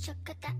食感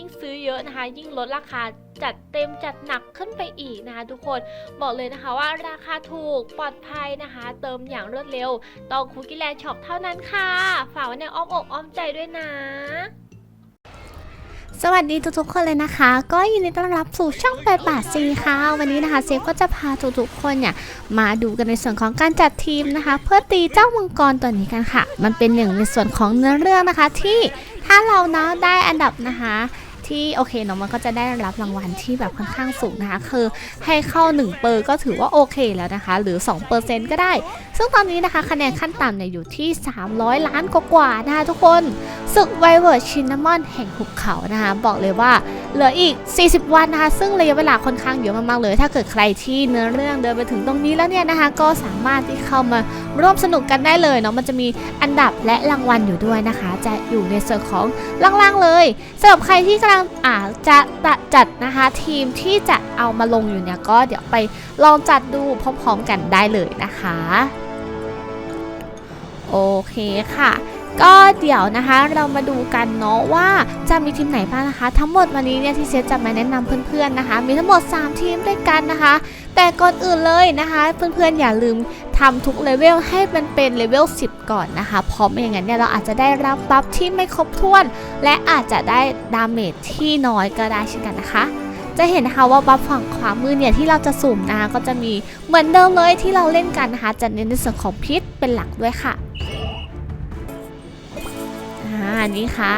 ยิ่งซื้อเยอะนะคะ ยิ่งลดราคาจัดเต็มจัดหนักขึ้นไปอีกนะคะทุกคนบอกเลยนะคะว่าราคาถูกปลอดภัยนะคะ เติมอย่างรวดเร็วต้องคุกกี้แลนด์ช็อปเท่านั้นค่ะ ฝากไว้ในอ้อมอกอ้อมใจด้วยนะสวัสดีทุกๆคนเลยนะคะ ก็ยินดีต้อนรับสู่ช่อง8บาทซีค่ะวันนี้นะคะเซฟก็จะพาทุกๆคนเนี่ยมาดูกันในส่วนของการจัดทีมนะคะ เพื่อตีเจ้ามังกรตัวนี้กันค่ะ มันเป็นหนึ่งในส่วนของเนื้อเรื่องนะคะที่ถ้าเรานะได้อันดับนะคะ ที่โอเคเนาะมันก็จะได้รับรางวัลที่แบบค่อนข้างสูงนะคะคือให้เข้า 1 เปอร์ก็ถือว่าโอเคแล้วนะคะ หรือ2เปอร์เซ็นต์ก็ได้ ซึ่งตอนนี้นะคะคะแนนขั้นต่ำเนี่ยอยู่ที่ 300 ล้านกว่าๆนะคะทุกคนศึกไวเวิร์ชินนามอนแห่งหุบเขานะคะบอกเลยว่าเหลืออีก 40 วันนะคะ ซึ่งระยะเวลาค่อนข้างเยอะมากๆเลย ถ้าเกิดใครที่เนื้อเรื่องเดินไปถึงตรงนี้แล้วเนี่ยนะคะ ก็สามารถที่เข้ามาร่วมสนุกกันได้เลยเนาะมันจะมีอันดับและรางวัลอยู่ด้วยนะคะ จะอยู่ในส่วนของล่างๆเลยสำหรับใครที่กำลังอาจะจัดนะคะทีมที่จะเอามาลงอยู่เนี่ยก็เดี๋ยวไปลองจัดดูพร้อมๆกันได้เลยนะคะ โอเคค่ะ ก็เดี๋ยวนะคะเรามาดูกันเนาะว่าจะมีทีมไหนบ้างนะคะ ทั้งหมดวันนี้เนี่ยที่เซฟจะมาแนะนำเพื่อนๆนะคะ มีทั้งหมด 3 ทีมด้วยกันนะคะ แต่ก่อนอื่นเลยนะคะ เพื่อนๆอย่าลืมทำทุกเลเวลให้มันเป็นเลเวล10 ก่อนนะคะเพราะไม่อย่างนั้นเนี่ยเราอาจจะได้รับบัฟที่ไม่ครบถ้วน และอาจจะได้ดาเมจที่น้อยก็ได้เช่นกันนะคะจะเห็นนะคะว่าบัฟฝั่งขวามือเนี่ยที่เราจะสุ่มนะคะก็จะมีเหมือนเดิมเลยที่เราเล่นกันนะคะจะเน้นในส่วนของพิษเป็นหลักด้วยค่ะ นี่ค่ะ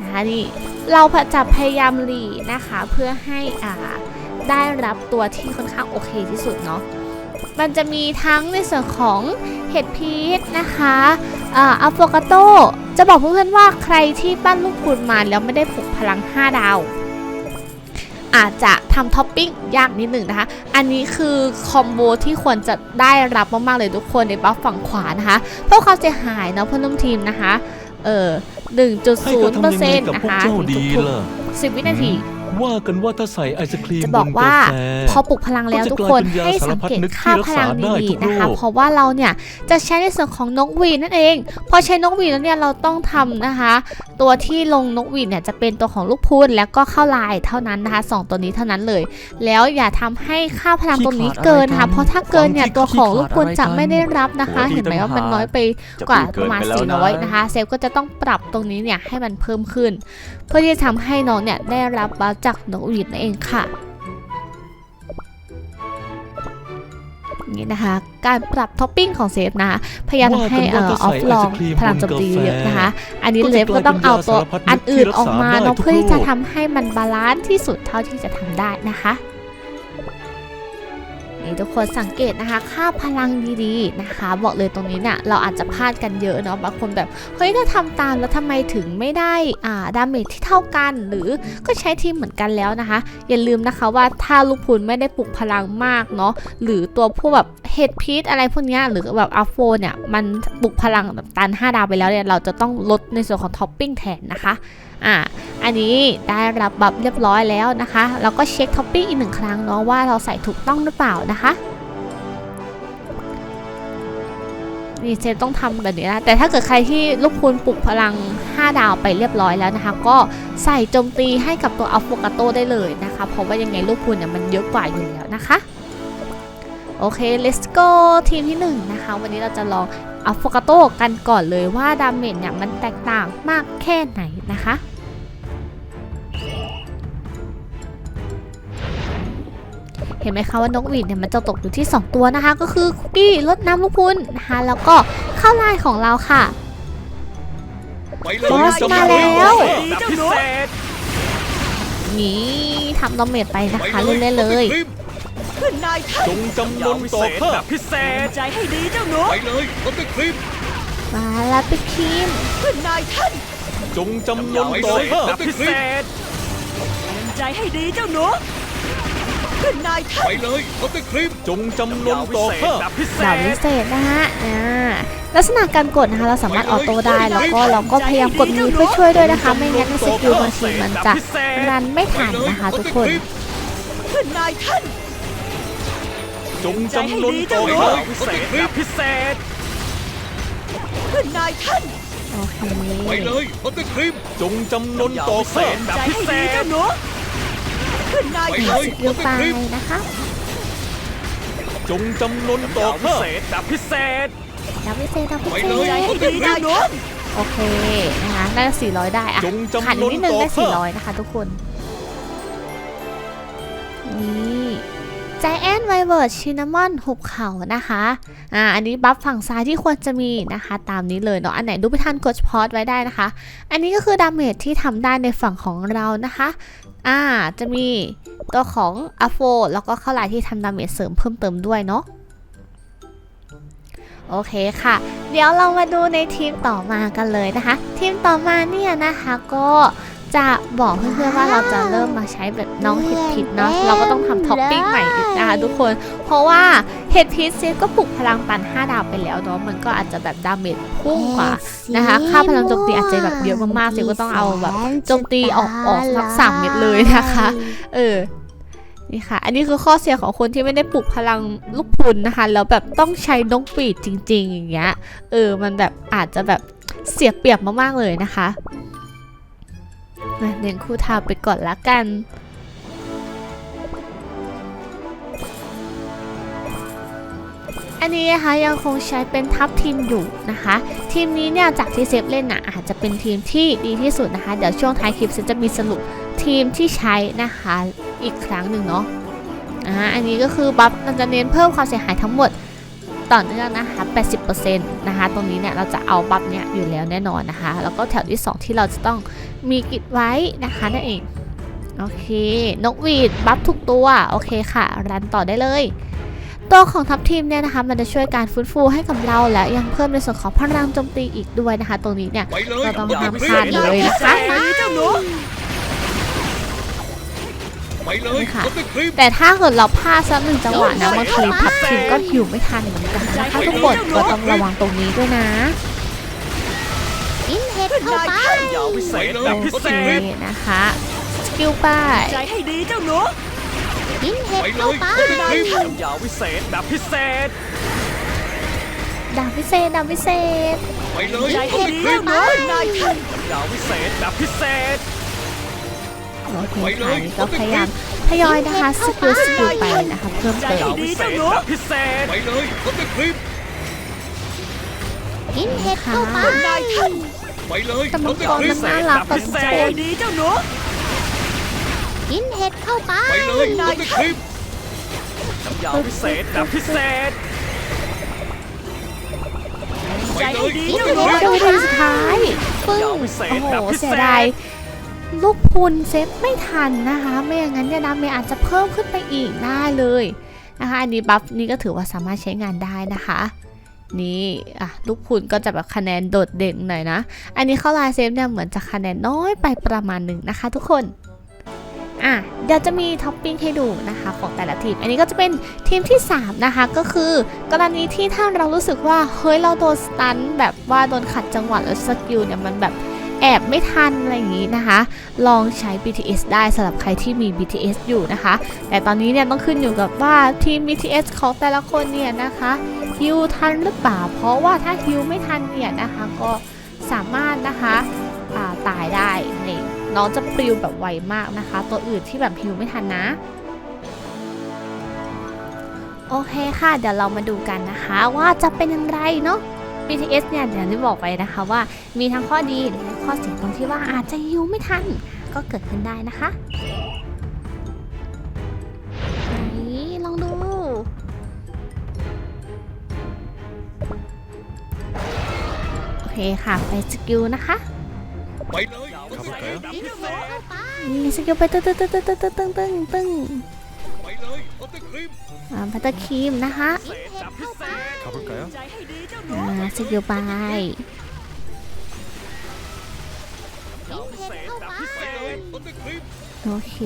นะคะนี่เราจะพยายามหลีนะคะเพื่อให้อ่าได้รับตัวที่ค่อนข้างโอเคที่สุดเนาะมันจะมีทั้งในส่วนของเห็ดพีชนะคะอ่าอะโฟกาโตจะบอกเพื่อนๆว่าใครที่ปั้นลูกพุนมาแล้วไม่ได้ปลุกพลัง 5 ดาว อาจจะทำท็อปปิ้งยากนิดหนึ่งนะคะ อันนี้คือคอมโบที่ควรจะได้รับมากๆเลยทุกคนในบัฟฝั่งขวานะคะ เพื่อความเสียหายเนาะเพื่อนร่วมทีมนะคะ เออให้1.0เขาเปอทำร์ยังเซ็ไงนต์กับนะพวกคะเจ้าดีทุกล่ะๆ10วินาที ว่ากันว่าถ้าใส่ไอศครีมจะบบอนกกาว่าแฟพอปลุกพลังแล้วก็จะทุกคนกลายเป็นยาให้สังเกตสารพัดนึกค่าที่พลังรักษาได้ดีทุกๆนะคะโรคเพราะว่าเราเนี่ยจะใช้ในส่วนของนกหวีดนั่นเอง พอใช้นกหวีดแล้วเนี่ยเราต้องทำนะคะ ตัวที่ลงนกหวีดเนี่ยจะเป็นตัวของลูกพูนแล้วก็เข้าลายเท่านั้นนะคะสองตัวนี้เท่านั้นเลย แล้วอย่าทำให้ค่าพลังตรงนี้เกินนะคะเพราะถ้าเกินเนี่ยตัวของลูกพูนจะไม่ได้รับนะคะ เห็นไหมว่ามันน้อยไปกว่าประมาณ400นะคะเซลลก็จะต้องปรับตรงนี้เนี่ยให้มันเพิ่มขึ้น เพื่อที่จะทำให้น้องเนี่ยได้รับบัฟจากนกหวีดนั่นเองค่ะนี่นะคะการปรับท็อปปิ้งของเซฟนะคะพยายามทำให้เอ่อออฟลองพลังโจมตีเยอะนะคะ อันนี้เลฟก็ต้องเอาตัวอันอื่นออกมาเนาะเพื่อที่จะทำให้มันบาลานซ์ที่สุดเท่าที่จะทำได้นะคะ นี่ทุกคนสังเกตนะคะ ค่าพลังดีๆนะคะ บอกเลยตรงนี้เนี่ยเราอาจจะพลาดกันเยอะเนาะบางคนแบบเฮ้ยถ้าทำตามแล้วทำไมถึงไม่ได้อ่าดาเมจที่เท่ากัน หรือก็ใช้ทีมเหมือนกันแล้วนะคะ อย่าลืมนะคะว่าถ้าลูกพุนไม่ได้ปลุกพลังมากเนาะหรือตัวพวกแบบเฮดพีทอะไรพวกนี้หรือแบบอัฟโฟเนี่ยมันปลุกพลังแบบตัน 5 ดาวไปแล้วเนี่ยเราจะต้องลดในส่วนของท็อปปิ้งแทนนะคะ อ่าอันนี้ได้รับบัฟเรียบร้อยแล้วนะคะเราก็เช็คท็อปปิ้งอีกหนึ่งครั้งเนาะว่าเราใส่ถูกต้องหรือเปล่านะคะนี่เซฟต้องทำแบบนี้นะแต่ถ้าเกิดใครที่ลูกพูนปลุกพลัง 5 ดาวไปเรียบร้อยแล้วนะคะ ก็ใส่โจมตีให้กับตัวอัลโฟกาโตได้เลยนะคะ เพราะว่ายังไงลูกพูนเนี่ยมันเยอะกว่าอยู่แล้วนะคะโอเค let's go ทีมที่1นะคะ วันนี้เราจะลอง อัลโฟกาโตกันก่อนเลยว่าดาเมจเนี่ยมันแตกต่างมากแค่ไหนนะคะเห็นไหมคะว่านกหวีดเนี่ยมันจะตกอยู่ที่ 2 ตัวนะคะ ก็คือคุกกี้รดน้ำลูกพุนนะคะแล้วก็ข้าวลายของเราค่ะไปเลยบอสมาแล้วแบบพิเศษนี่ทำดาเมจไปนะคะเล่นๆเลย ขึ้นนายท่านจงจำนนต่อข้าแบบพิเศษใจให้ดีเจ้าหนูไปเลยดรคลิปมาแล้วไปคิมขึ้นนายท่านจงจำนนต่อข้าแบบพิเศษใจให้ดีเจ้าหนูขึ้นนายท่านไปเลยดรคลิปจงจำนนต่อข้าแบบพิเศดาบวิเศษนะฮะอ่าลักษณะการกดนะคะเราสามารถออโต้ได้แล้วก็เราก็พยายามกดมือเพื่อช่วยด้วยนะคะ ไม่งั้นในสกิลบางทีมันจะรันไม่ทันนะคะทุกคนขึ้นนายท่าน จงจำนนต่อข้าพิเศษแบบพิเศษขึ้นนายท่านโอเคไปเลยดรคลิปจงจำนนต่อข้าแบบใจพิให้เศดีษเจ้าหนูขึ้นนายไปท่านเลยสกิลไปนะคะจงจำนนต่อข้าแบบพิเศษดาบวิเศษดาบวิไปเศเลยใจษให้ดีเจ้าหนูโอเคนะคะน่าจะ400ได้อะจงจำนนขันนิดนึงได้ต่อข้า400นะคะ ทุกคนนี่ ใจแอนไวเวิร์ดชินามอนหุบเขานะคะอ่าอันนี้บัฟฝั่งซ้ายที่ควรจะมีนะคะ ตามนี้เลยเนาะอันไหนดูไม่ทันกดพอดไว้ได้นะคะ อันนี้ก็คือดาเมจที่ทำได้ในฝั่งของเรานะคะอ่าจะมีตัวของอโฟแล้วก็เข้าลายที่ทำดาเมจเสริมเพิ่มเติมด้วยเนาะโอเคค่ะ เดี๋ยวเรามาดูในทีมต่อมากันเลยนะคะ ทีมต่อมาเนี่ยนะคะก็ จะบอกเพื่อนๆว่าเราจะเริ่มมาใช้แบบน้องเห็ดพิษเนาะเราก็ต้องทำท็อปปิ้งใหม่อีกนะคะทุกคน เพราะว่าเห็ดพิษเซฟก็ปลุกพลังปัน5ดาวไปแล้วเนาะมันก็อาจจะแบบดาเมจพุ่งกว่านะคะ ค่าพลังโจมตีอาจจะแบบเยอะมากๆเซฟก็ต้องเอาแบบโจมตีออกออกสักสามเม็ดเลยนะคะ เออนี่ค่ะ อันนี้คือข้อเสียของคนที่ไม่ได้ปลุกพลังลูกพรุนนะคะ แล้วแบบต้องใช้นกปีดจริง ๆ อย่างเงี้ย เออ มันแบบอาจจะแบบเสียเปรียบมากๆเลยนะคะ มาเน้นคู่ทาไปก่อนละกันอันนี้นะคะยังคงใช้เป็นทัพทีมอยู่นะคะ ทีมนี้เนี่ยจากที่เซฟเล่นนะอาจจะเป็นทีมที่ดีที่สุดนะคะ เดี๋ยวช่วงท้ายคลิปเซฟจะมีสรุปทีมที่ใช้นะคะอีกครั้งหนึ่งเนาะอ่าอันนี้ก็คือบัฟมันจะเน้นเพิ่มความเสียหายทั้งหมดต่อเนื่องนะคะ 80%นะคะ ตรงนี้เนี่ยเราจะเอาบัฟเนี่ยอยู่แล้วแน่นอนนะคะ แล้วก็แถวที่ 2 ที่เราจะต้อง มีกิจไว้นะคะนั่นเอง โอเค นกหวีดบัฟทุกตัว โอเคค่ะ รันต่อได้เลย ตัวของทัพทีมเนี่ยนะคะ มันจะช่วยการฟื้นฟูให้กับเราและยังเพิ่มในส่วนของพลังโจมตีอีกด้วยนะคะ ตรงนี้เนี่ยไปเลยเราต้องดรห้ามคพลิลาดปเลยนะคะใจให้ดีเจ้าหนูไปเลยนี่ค่ะดรคลิปแต่ถ้าเกิดเราพลาดสักหนึ่งจังหวะนะบางทีทัพทีมก็หิวไม่ทันเหมือนกันนะคะทุกคนก็ต้องระวังตรงนี้ด้วยนะ อินเข้านายไปท่านยาวพิเศษนะคะสกิลป้าใจให้ดีเจ้าหนูอินเห็ดเข้ายไปดรคลิปยาวพิเศษแบบพิเศษดาบพิเศษดาบพิเศษไปเลยใจให้ดีเจ้าหนูขึ้นนายท่านยาวพิเศษแบบพิเศษโอเคค่ะนี่ก็พยายามทยอยนะคะสกิลสกิลไปนะคะเพิ่มเติมยาวพิเศษแบบพิเศษไปเลยดรคลิปอินเห็ดเข้าไป ไปเลยแต่มัดงรกรคลิมัปนน่ารักแบบทุกใจคให้นดีเจ้าหนูอินเห็ดเข้าไปไปเลยดรคลิปยาวพิเศษแบบพิเศษไปใจเลให้ยดีดเจ้ารหนูคลิปเจ้าวิธีสุดท้ายปึ้งยาวพิเศษโอ้โหแบบพิเศษเสียดายลูกพุนเซตไม่ทันนะคะ ไม่อย่างนั้นเนี่ยดาเมจอาจจะเพิ่มขึ้นไปอีกได้เลยนะคะอันนี้บัฟนี่ก็ถือว่าสามารถใช้งานได้นะคะ นี่อะลูกพุนก็จะแบบคะแนนโดดเด่นหน่อยนะ อันนี้เข้าลายเซฟเนี่ยเหมือนจะคะแนนน้อยไปประมาณหนึ่งนะคะ ทุกคนอะเดี๋ยวจะมีท็อปปิ้งให้ดูนะคะของแต่ละทีม อันนี้ก็จะเป็นทีมที่ 3 นะคะ ก็คือกรณีที่ถ้าเรารู้สึกว่าเฮ้ยเราโดนสตันแบบว่าโดนขัดจังหวะแล้วสกิลเนี่ยมันแบบแอบไม่ทันอะไรอย่างนี้นะคะ ลองใช้ BTS ได้สำหรับใครที่มี BTS อยู่นะคะ แต่ตอนนี้เนี่ยต้องขึ้นอยู่กับว่าทีม BTS ของแต่ละคนเนี่ยนะคะ ฮิวทันหรือเปล่า เพราะว่าถ้าฮิวไม่ทันเนี่ยนะคะก็สามารถนะคะาตายได้นี่น้องจะปลิวแบบไวมากนะคะ ตัวอื่นที่แบบฮิวไม่ทันนะโอเคค่ะ เดี๋ยวเรามาดูกันนะคะว่าจะเป็นอย่างไรเนาะ BTS เนี่ยเดี๋ยวที่บอกไปนะคะว่ามีทั้งข้อดีและข้อเสียตรงที่ว่าอาจจะฮิวไม่ทัน ก็เกิดขึ้นได้นะคะ เคค่ะ ไปสกิลนะคะ ไปเลยขับรถไปมีสกิลไปตึ้งตึ้งตึ้งตึ้งตึ้งตึ้งตึ้งตึ้งไปเลยบัตเตอร์ครีมอ่าบัตเตอร์ครีมนะคะขับรถไอ่าสกิลไปโอเค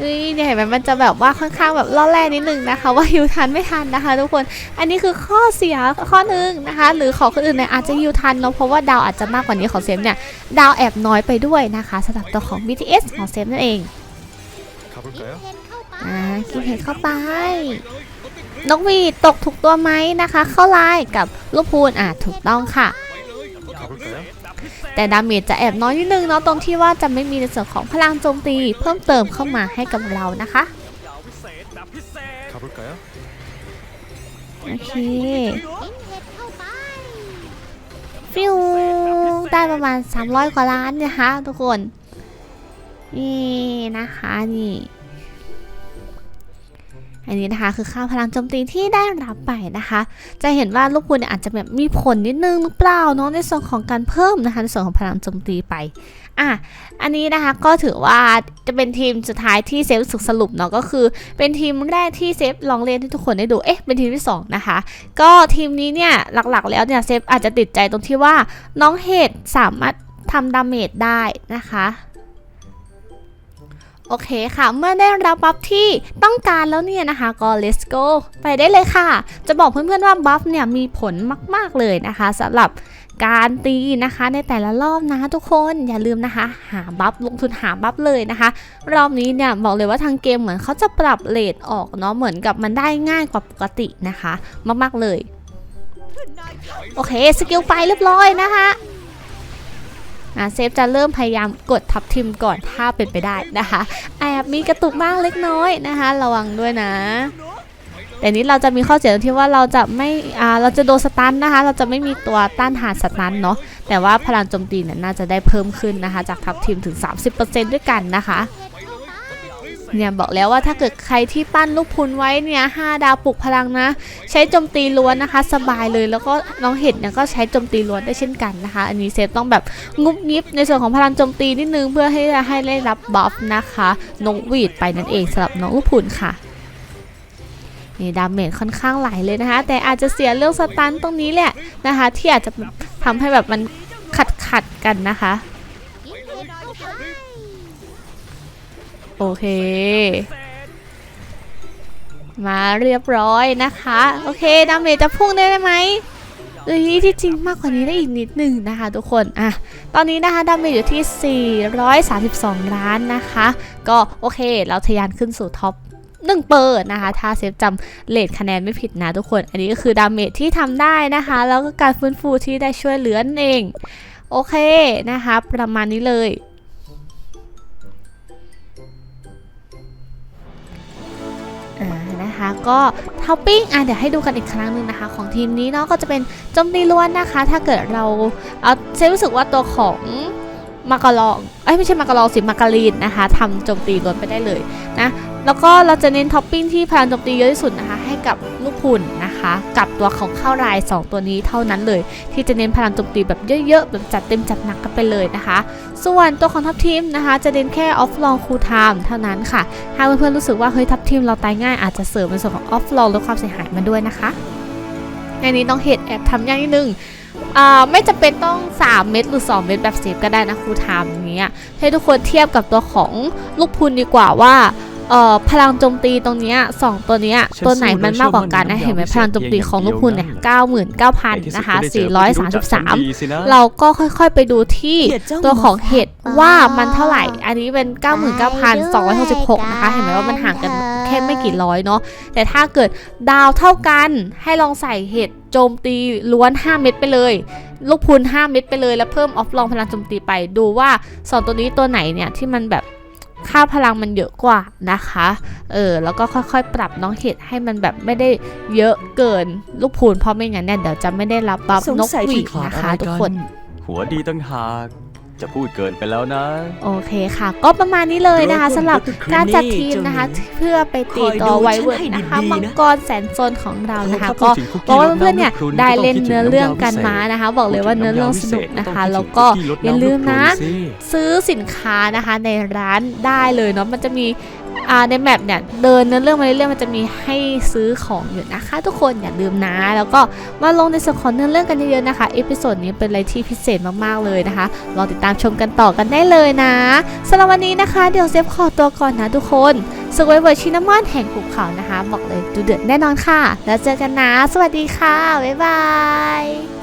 เฮ้ยเนี่ยเห็นไหมมันจะแบบว่าค่อนข้างแบบล่อแร่นิดนึงนะคะ ว่าฮิวทันไม่ทันนะคะ ทุกคนอันนี้คือข้อเสียข้อหนึ่งนะคะ หรือขอคนอื่นเนี่ยอาจจะฮิวทันเนาะเพราะว่าดาวอาจจะมากกว่านี้ของเซมเนี่ยดาวแอบน้อยไปด้วยนะคะสำหรับตัวของ BTS ของเซมนั่นเองอ่ากินเห็ดเข้าไปนกวีตกถูกตัวไหมนะคะ เข้าไลน์กับลูกพูนอ่าถูกต้องค่ะ แต่ดาเมจจะแอบน้อยนิดนึงเนาะตรงที่ว่าจะไม่มีในส่วนของพลังโจมตีเพิ่มเติมเข้ามาให้กับเรานะคะโอเคฟิวได้ประมาณ 300 กว่าล้านนะคะทุกคน นี่นะคะนี่ อันนี้นะคะคือค่าพลังโจมตีที่ได้รับไปนะคะ จะเห็นว่าลูกคุณเนี่ยอาจจะแบบมีผลนิดนึงหรือเปล่าเนาะในส่วนของการเพิ่มนะคะในส่วนของพลังโจมตีไปอะอันนี้นะคะก็ถือว่าจะเป็นทีมสุดท้ายที่เซฟสึกสรุปเนาะก็คือ เป็นทีมแรกที่เซฟลองเล่นให้ทุกคนได้ดูเอ๊ะเป็นทีมที่สองนะคะ ก็ทีมนี้เนี่ยหลักๆ แล้วเนี่ยเซฟอาจจะติดใจตรงที่ว่าน้องเฮดสามารถทำดาเมจได้นะคะ โอเคค่ะ เมื่อได้รับบัฟที่ต้องการแล้วเนี่ยนะคะ ก็ let's go ไปได้เลยค่ะ จะบอกเพื่อนๆว่าบัฟเนี่ยมีผลมาก ๆ เลยนะคะสำหรับการตีนะคะในแต่ละรอบนะทุกคนอย่าลืมนะคะ หาบัฟลงทุนหาบัฟเลยนะคะ รอบนี้เนี่ยบอกเลยว่าทางเกมเหมือนเขาจะปรับเลทออกเนาะเหมือนกับมันได้ง่ายกว่าปกตินะคะ มากๆเลย โอเค สกิลไฟเรียบร้อยนะคะ อะเซฟจะเริ่มพยายามกดทับทิมก่อนถ้าเป็นไปได้นะคะแอบมีกระตุกบ้างเล็กน้อยนะคะ ระวังด้วยนะแต่นี้เราจะมีข้อเสียตรงที่ว่าเราจะไม่อ่าเราจะโดนสตันนะคะ เราจะไม่มีตัวต้านทานสตันเนาะแต่ว่าพลังโจมตีเนี่ยน่าจะได้เพิ่มขึ้นนะคะ จากทับทิมถึง 30%ด้วยกันนะคะ เนี่ยบอกแล้วว่าถ้าเกิดใครที่ปั้นลูกพุนไว้เนี่ยห้าดาวปลุกพลังนะ ใช้โจมตีล้วนนะคะ สบายเลยแล้วก็น้องเห็ดเนี่ยก็ใช้โจมตีล้วนได้เช่นกันนะคะ อันนี้เซฟต้องแบบงุบงิบในส่วนของพลังโจมตีนิดนึงเพื่อให้ให้ได้รับบัฟนะคะนกหวีดไปนั่นเองสำหรับน้องลูกพุนค่ะนี่ดาเมจค่อนข้างไหลเลยนะคะ แต่อาจจะเสียเรื่องสตันตรงนี้แหละนะคะ ที่อาจจะทำให้แบบมันขัดขัดกันนะคะ โอเค มาเรียบร้อยนะคะ โอเคดาเมจจะพุ่งได้ไหมเอ้ยที่จริงมากกว่านี้ได้อีกนิดหนึ่งนะคะทุกคนอะตอนนี้นะคะดาเมจอยู่ที่ 432 ล้านนะคะ ก็โอเค เราทะยานขึ้นสู่ท็อปหนึ่งเปิดนะคะ ถ้าเซฟจำเลทคะแนนไม่ผิดนะทุกคน อันนี้ก็คือดาเมจที่ทำได้นะคะ แล้วก็การฟื้นฟูที่ได้ช่วยเหลือนั่นเอง โอเคนะคะ ประมาณนี้เลย ก็ท็อปปิ้งอะเดี๋ยวให้ดูกันอีกครั้งหนึ่งนะคะ ของทีมนี้เนาะก็จะเป็นโจมตีล้วนนะคะ ถ้าเกิดเราเอาเซฟรู้สึกว่าตัวของมากะลองเอ้ยไม่ใช่มากะลองสิมาการีนนะคะทำโจมตีล้วนไปได้เลยนะแล้วก็เราจะเน้นท็อปปิ้งที่พลังโจมตีเยอะที่สุดนะคะ ให้กับลูกพุ่นนะคะ กับตัวของเข้าราย 2 ตัวนี้เท่านั้นเลย ที่จะเน้นพลังโจมตีแบบเยอะๆ แบบจัดเต็มจัดหนักกันไปเลยนะคะ ส่วนตัวของทัพทีมนะคะ จะเน้นแค่ออฟลองคูลไทม์เท่านั้นค่ะ ถ้าเพื่อนๆรู้สึกว่าเฮ้ยทัพทีมเราตายง่ายอาจจะเสริมในส่วนของออฟลองลดความเสียหายมาด้วยนะคะอันนี้ต้องเห็ดแอบทำยากนิดนึงไม่จำเป็นต้อง 3 เม็ดหรือ 2 เม็ดแบบเซฟก็ได้นะครูทม์อย่างเงี้ยให้ทุกคนเทียบกับตัวของลูกพุนดีกว่าว่า เอ่อพลังโจมตีตรงเนี้ยสองตัวเนี้ยตัวไหนมันมากกว่ากันนะเห็นไหมพลังโจมตีของลูกพุนเนี่ย99,000นะคะ433เราก็ค่อยๆไปดูที่เห็ดเจ้าตัวของหมอเห็ดว่ามันเท่าไหร่ อันนี้เป็น 99,266นะคะ เห็นไหมว่ามันห่างกันแค่ไม่กี่ร้อยเนาะ แต่ถ้าเกิดดาวเท่ากันให้ลองใส่เห็ดโจมตีล้วน 5 เม็ดไปเลย ลูกพุน5 เม็ดไปเลย แล้วเพิ่มออฟลองพลังโจมตีไปดูว่าสองตัวนี้ตัวไหนเนี่ยที่มันแบบ ค่าพลังมันเยอะกว่านะคะ เออ แล้วก็ค่อยๆ ปรับน้องเห็ดให้มันแบบไม่ได้เยอะเกินลูกพูนเพราะไม่งั้นเนี่ยเดี๋ยวจะไม่ได้รับบัฟสงนกสัยหวีที่ดนะคะทุกคน หัวดีตั้งหาก จะพูดเกินไปแล้วนะ โอเคค่ะ ก็ประมาณนี้เลยนะคะสำหรับการจัดทีมนะคะ เพื่อไปตีตัวไวเวิร์ดนะคะมังกรแสนโซนของเรานะคะถ้าพูก็ดถึงคุกบกี้อกว่าลดเพื่อนๆเนี่ยน้ำพรุนได้ก็ต้องเล่นคิดถึงเนื้อเรื่องกันน้ำยาวิเศษมานะคะ บอกเลยว่าเนื้อเรื่องสนุกนะคะ แล้วก็อย่าลืมนะ ซื้อสินค้านะคะในร้านได้เลยเนาะมันจะมีอ่าในแมปเนี่ยเดินเนื้อเรื่องมาเรื่อยๆมันจะมีให้ซื้อของอยู่นะคะ ทุกคนอย่าลืมนะ แล้วก็มาลงในส่วนของเนื้อเรื่องกันเยอะๆนะคะเอพิโซดนี้เป็นอะไรที่พิเศษมากๆเลยนะคะรอติดตามชมกันต่อกันได้เลยนะสำหรับวันนี้นะคะเดี๋ยวเซฟขอตัวก่อนนะทุกคนสกายเวอร์ชินามอนแห่งภูเขานะคะ บอกเลยดูเดือดแน่นอนค่ะ แล้วเจอกันนะ สวัสดีค่ะ บ๊ายบาย